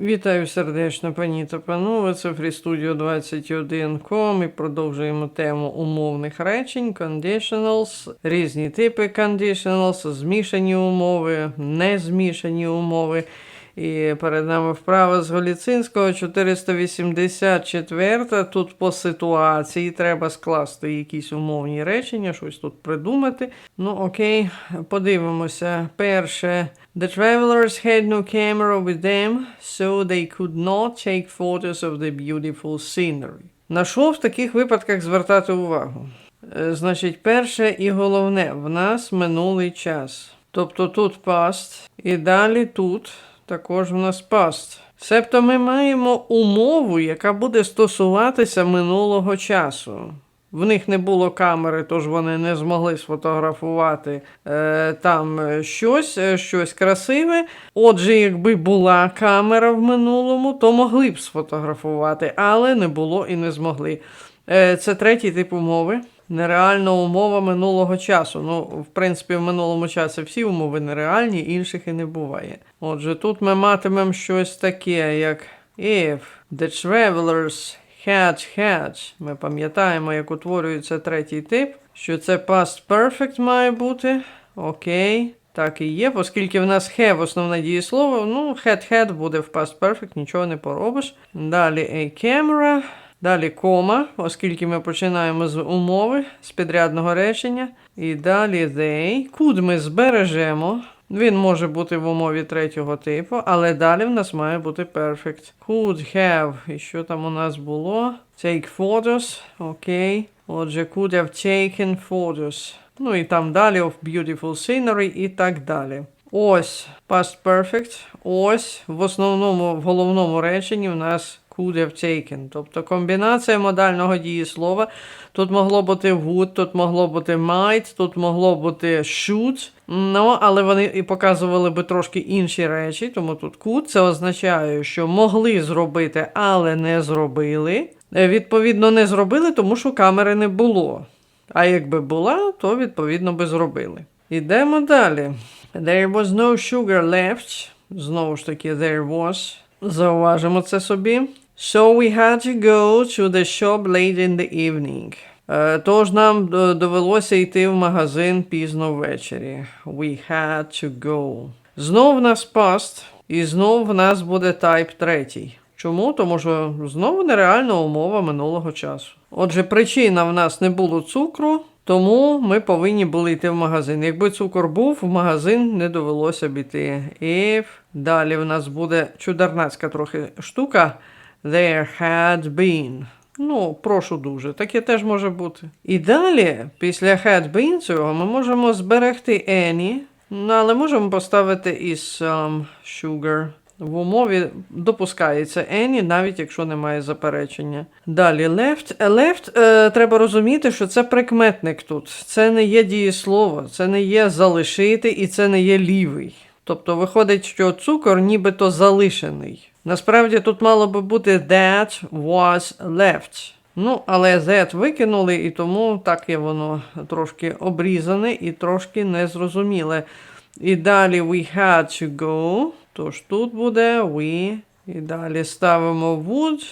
Вітаю сердечно, пані та панове. Це FreeStudio 21.com і продовжуємо тему умовних речень, conditionals, різні типи conditionals, змішані умови, незмішані умови. І перед нами вправа з Голіцинського 484. Тут по ситуації треба скласти якісь умовні речення, щось тут придумати. Ну, окей, подивимося. Перше. The travelers had no camera with them, so they could not take photos of the beautiful scenery. На що в таких випадках звертати увагу? Е, Значить, перше і головне, в нас минулий час. Тобто тут past, і далі тут також в нас past. Себто ми маємо умову, яка буде стосуватися минулого часу. В них не було камери, тож вони не змогли сфотографувати е, там е, щось, е, щось красиве. Отже, якби була камера в минулому, то могли б сфотографувати, але не було і не змогли. Е, це третій тип умови. Нереальна умова минулого часу. Ну, в принципі, в минулому часі всі умови нереальні, інших і не буває. Отже, тут ми матимемо щось таке, як if the travelers had had. Ми пам'ятаємо, як утворюється третій тип, що це past perfect має бути. Окей. Так і є, оскільки в нас have основне дієслово, ну, had had буде в past perfect, нічого не поробиш. Далі a camera. Далі кома, оскільки ми починаємо з умови, з підрядного речення. І далі they. Could ми збережемо. Він може бути в умові третього типу, але далі в нас має бути perfect. Could have. І що там у нас було? Take photos. Окей. Отже, could have taken photos. Ну і там далі of beautiful scenery і так далі. Ось past perfect. Ось в основному, в головному реченні в нас could have taken. Тобто комбінація модального дієслова. Тут могло бути would, тут могло бути might, тут могло бути should. Ну, але вони і показували би трошки інші речі, тому тут could. Це означає, що могли зробити, але не зробили. Е, Відповідно, не зробили, тому що камери не було. А якби була, то відповідно би зробили. Ідемо далі. There was no sugar left. Знову ж таки, there was. Зауважимо це собі. So we had to go to the shop late in the evening. Е, Тож нам е, довелося йти в магазин пізно ввечері. We had to go. Знов нас past, і знов в нас буде type третій. Чому? Тому що знову нереальна умова минулого часу. Отже, причина в нас не було цукру, тому ми повинні були йти в магазин. Якби цукор був, в магазин не довелося б іти. If далі в нас буде чудернацька трохи штука. There had been. Ну, прошу дуже, таке теж може бути. І далі, після had been цього, ми можемо зберегти any, ну, але можемо поставити і some sugar. В умові допускається any, навіть якщо немає заперечення. Далі left. Е, Left е, треба розуміти, що це прикметник тут. Це не є дієслово, це не є залишити і це не є лівий. Тобто виходить, що цукор нібито залишений. Насправді тут мало би бути that was left. Ну, але that викинули, і тому так є воно трошки обрізане і трошки незрозуміле. І далі we had to go. Тож тут буде we. І далі ставимо would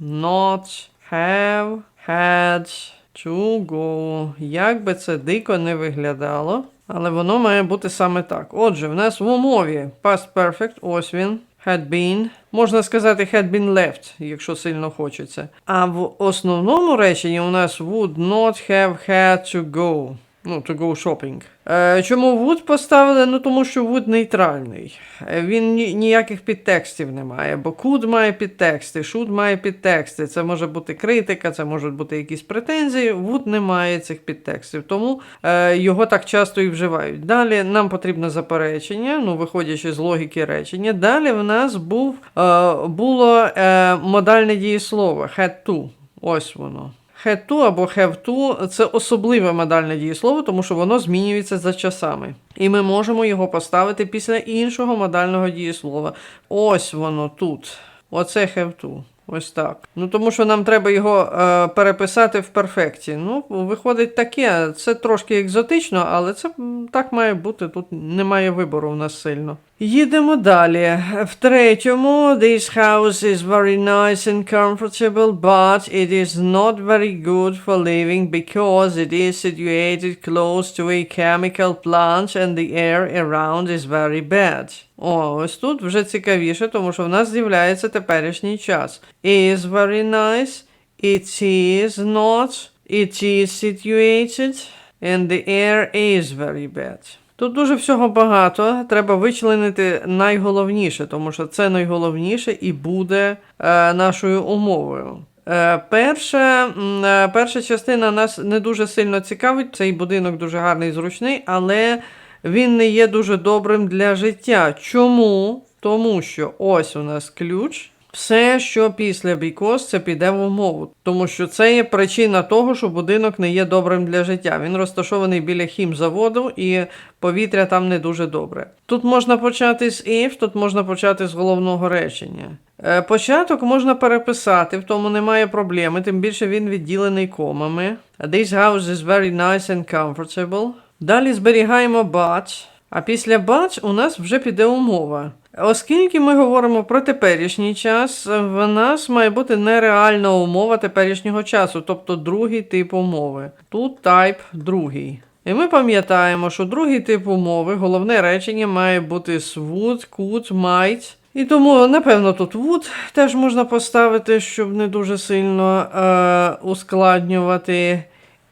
not have had to go. Як би це дико не виглядало, але воно має бути саме так. Отже, в нас в умові past perfect, ось він. Had been. Можна сказати had been left, якщо сильно хочеться. А в основному реченні у нас would not have had to go. Ну, to go shopping. Е, чому would поставили? Ну тому що would нейтральний. Е, Він ні, ніяких підтекстів не має, бо could має підтексти, should має підтексти. Це може бути критика, це можуть бути якісь претензії. Would не має цих підтекстів, тому е, його так часто і вживають. Далі нам потрібно заперечення, ну виходячи з логіки речення. Далі в нас був, е, було е, модальне дієслово had to. Ось воно. To або хевту – це особливе модальне дієслово, тому що воно змінюється за часами. І ми можемо його поставити після іншого модального дієслова. Ось воно тут. Оце to. Ось так. Ну тому що нам треба його е, переписати в перфекті. Ну, виходить таке. Це трошки екзотично, але це так має бути. Тут немає вибору в нас сильно. Їдемо далі. В третьому, this house is very nice and comfortable, but it is not very good for living because it is situated close to a chemical plant and the air around is very bad. О, ось тут вже цікавіше, тому що в нас з'являється теперішній час. Is very nice, it is not, it is situated, and the air is very bad. Тут дуже всього багато. Треба вичленити найголовніше, тому що це найголовніше і буде е, нашою умовою. Е, перша, е, перша частина нас не дуже сильно цікавить. Цей будинок дуже гарний зручний, але він не є дуже добрим для життя. Чому? Тому що ось у нас ключ. Все, що після because, це піде в умову, тому що це є причина того, що будинок не є добрим для життя. Він розташований біля хімзаводу і повітря там не дуже добре. Тут можна почати з if, тут можна почати з головного речення. Е, Початок можна переписати, в тому немає проблеми, тим більше він відділений комами. This house is very nice and comfortable. Далі зберігаємо but, а після but у нас вже піде умова. Оскільки ми говоримо про теперішній час, в нас має бути нереальна умова теперішнього часу, тобто другий тип умови. Тут type другий. І ми пам'ятаємо, що другий тип умови, головне речення має бути would, could, might. І тому, напевно, тут would теж можна поставити, щоб не дуже сильно е, ускладнювати.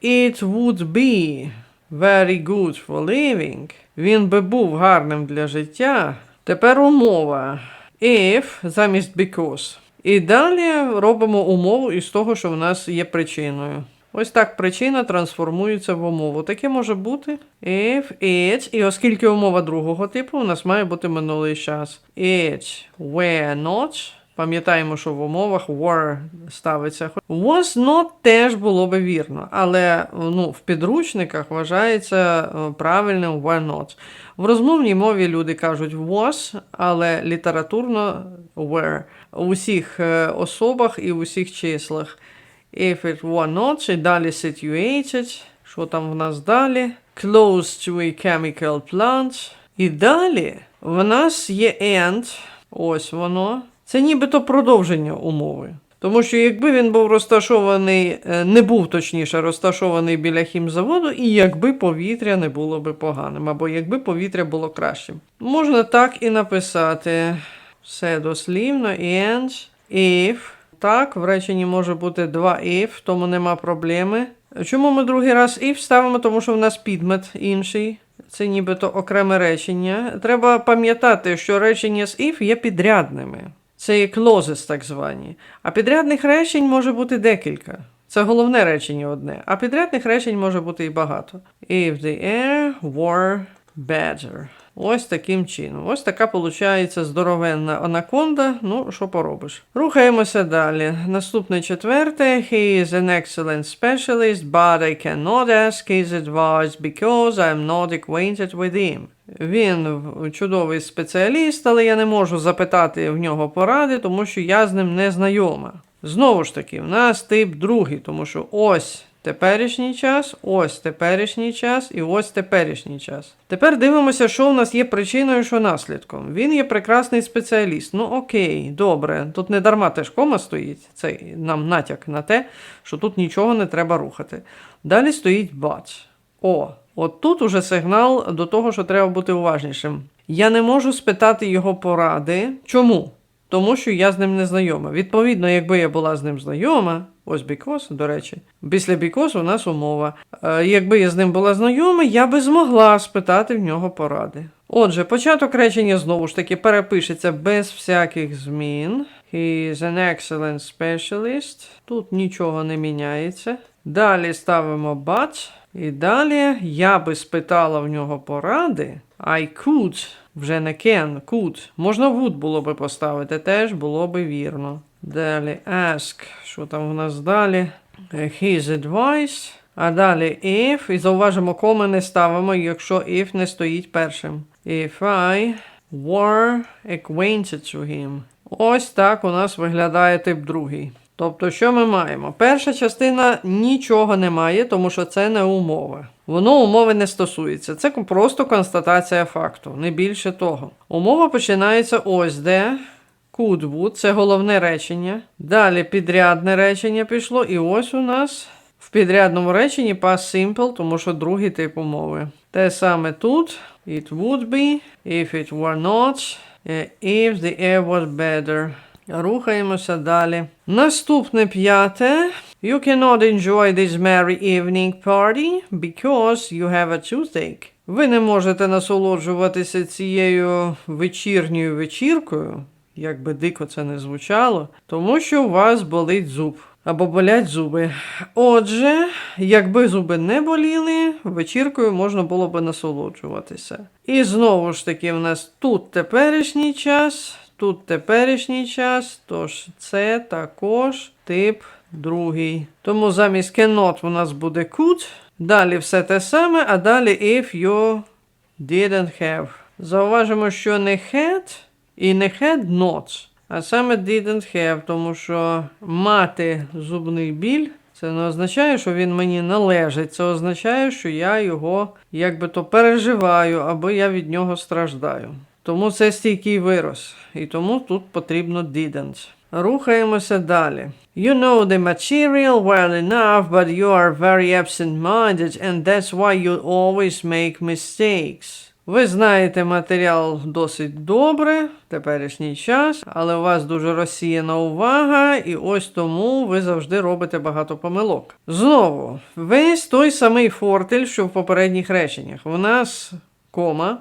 It would be very good for living. Він би був гарним для життя. Тепер умова. If замість because. І далі робимо умову із того, що в нас є причиною. Ось так причина трансформується в умову. Таке може бути if it, і оскільки умова другого типу, у нас має бути минулий час. It were not. Пам'ятаємо, що в умовах were ставиться. Was not теж було би вірно, але ну, в підручниках вважається е, правильним were not. В розмовній мові люди кажуть was, але літературно were. У всіх е, особах і у всіх числах. If it were not, і далі situated. Що там в нас далі? Close to a chemical plant. І далі в нас є and. Ось воно. Це нібито продовження умови. Тому що якби він був розташований, е, не був точніше розташований біля хімзаводу, і якби повітря не було би поганим, або якби повітря було кращим. Можна так і написати все дослівно, and, if. Так, в реченні може бути два if, тому нема проблеми. Чому ми другий раз if ставимо? Тому що в нас підмет інший. Це нібито окреме речення. Треба пам'ятати, що речення з if є підрядними. Це є clauses так звані. А підрядних речень може бути декілька. Це головне речення одне. А підрядних речень може бути і багато. If the air were better. Ось таким чином. Ось така виходить здоровенна анаконда. Ну, що поробиш. Рухаємося далі. Наступне четверте. He is an excellent specialist, but I cannot ask his advice because I am not acquainted with him. Він чудовий спеціаліст, але я не можу запитати в нього поради, тому що я з ним не знайома. Знову ж таки, в нас тип другий, тому що ось теперішній час, ось теперішній час і ось теперішній час. Тепер дивимося, що у нас є причиною, що наслідком. Він є прекрасний спеціаліст. Ну окей, добре. Тут не дарма теж кома стоїть. Це нам натяк на те, що тут нічого не треба рухати. Далі стоїть бач. О, от тут уже сигнал до того, що треба бути уважнішим. Я не можу спитати його поради. Чому? Тому що я з ним не знайома. Відповідно, якби я була з ним знайома, ось because, до речі, після because у нас умова. Е, якби я з ним була знайома, я би змогла спитати в нього поради. Отже, початок речення знову ж таки перепишеться без всяких змін. He is an excellent specialist. Тут нічого не міняється. Далі ставимо but. І далі я би спитала в нього поради. I could, вже не can, could. Можна would було би поставити, теж було би вірно. Далі ask, що там в нас далі? His advice. А далі if. І зауважимо, коми не ставимо, якщо if не стоїть першим. If I were acquainted to him. Ось так у нас виглядає тип другий. Тобто, що ми маємо? Перша частина нічого не має, тому що це не умова. Воно умови не стосується. Це просто констатація факту, не більше того. Умова починається ось де. Could would – це головне речення. Далі підрядне речення пішло, і ось у нас в підрядному реченні past simple, тому що другий тип умови. Те саме тут. It would be, if it were not, е, if the air was better. Рухаємося далі. Наступне п'яте. You cannot enjoy this merry evening party because you have a toothache. Ви не можете насолоджуватися цією вечірньою вечіркою, як би дико це не звучало, тому що у вас болить зуб. Або болять зуби. Отже, якби зуби не боліли, вечіркою можна було би насолоджуватися. І знову ж таки, в нас тут теперішній час, тут теперішній час, тож це також тип другий. Тому замість cannot у нас буде could. Далі все те саме, а далі if you didn't have. Зауважимо, що не had і не had not. А саме didn't have, тому що мати зубний біль це не означає, що він мені належить. Це означає, що я його якби то переживаю, або я від нього страждаю. Тому це стійкий вираз. І тому тут потрібно didn't. Рухаємося далі. You know the material well enough, but you are very absent-minded, and that's why you always make mistakes. Ви знаєте матеріал досить добре, теперішній час, але у вас дуже розсіяна увага, і ось тому ви завжди робите багато помилок. Знову, весь той самий фортель, що в попередніх реченнях. У нас кома.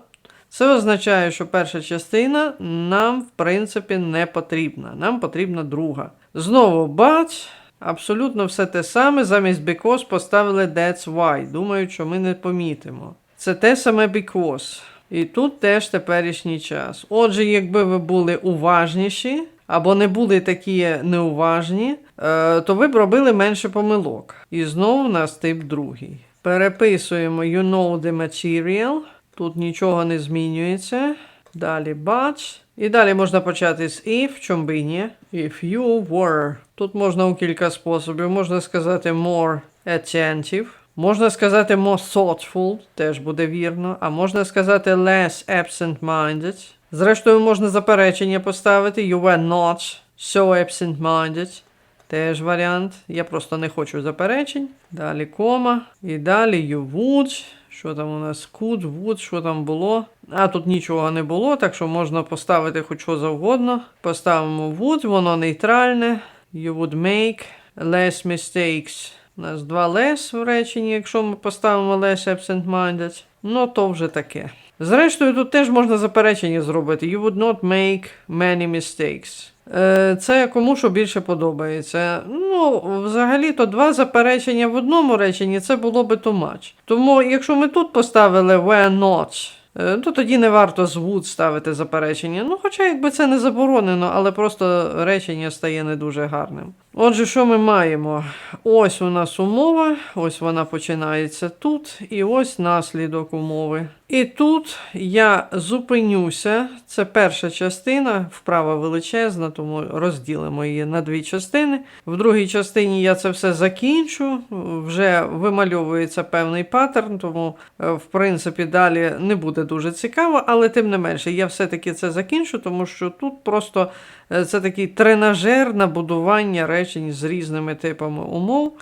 Це означає, що перша частина нам, в принципі, не потрібна. Нам потрібна друга. Знову but, абсолютно все те саме. Замість because поставили that's why. Думаю, що ми не помітимо. Це те саме because. І тут теж теперішній час. Отже, якби ви були уважніші або не були такі неуважні, е, то ви б робили менше помилок. І знову в нас тип другий. Переписуємо you know the material. Тут нічого не змінюється. Далі but. І далі можна почати з if, чом би ні. If you were. Тут можна у кілька способів. Можна сказати more attentive. Можна сказати more thoughtful, теж буде вірно. А можна сказати less absent-minded. Зрештою, можна заперечення поставити. You were not so absent-minded. Теж варіант. Я просто не хочу заперечень. Далі кома. І далі you would. Що там у нас? Could, would, що там було? А тут нічого не було, так що можна поставити хоч що завгодно. Поставимо would, воно нейтральне. You would make less mistakes. У нас два less в реченні, якщо ми поставимо less absent-minded. Ну, то вже таке. Зрештою, тут теж можна заперечення зробити. You would not make many mistakes. Е, Це кому що більше подобається. Ну, взагалі-то два заперечення в одному реченні це було би too much. Тому, якщо ми тут поставили were not, е, то тоді не варто з would ставити заперечення. Ну, хоча якби це не заборонено, але просто речення стає не дуже гарним. Отже, що ми маємо? Ось у нас умова, ось вона починається тут, і ось наслідок умови. І тут я зупинюся. Це перша частина, вправа величезна, тому розділимо її на дві частини. В другій частині я це все закінчу. Вже вимальовується певний паттерн, тому, е, в принципі, далі не буде дуже цікаво, але тим не менше, я все-таки це закінчу, тому що тут просто е, це такий тренажер на будування речень з різними типами умов,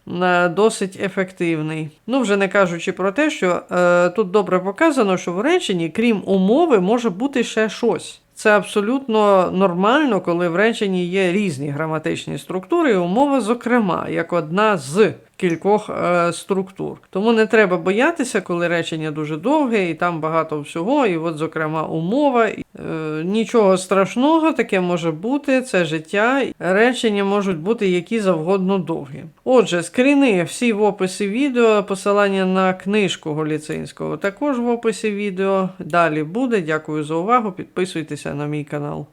досить ефективний. Ну, вже не кажучи про те, що е, тут добре показано, що в реченні, крім умови, може бути ще щось. Це абсолютно нормально, коли в реченні є різні граматичні структури, і умова, зокрема, як одна з кількох е, структур. Тому не треба боятися, коли речення дуже довге, і там багато всього. І от, зокрема, умова. Е, нічого страшного, таке може бути, це життя. Речення можуть бути які завгодно довгі. Отже, скріни всі в описі відео, посилання на книжку Голіцинського також в описі відео. Далі буде. Дякую за увагу. Підписуйтеся на мій канал.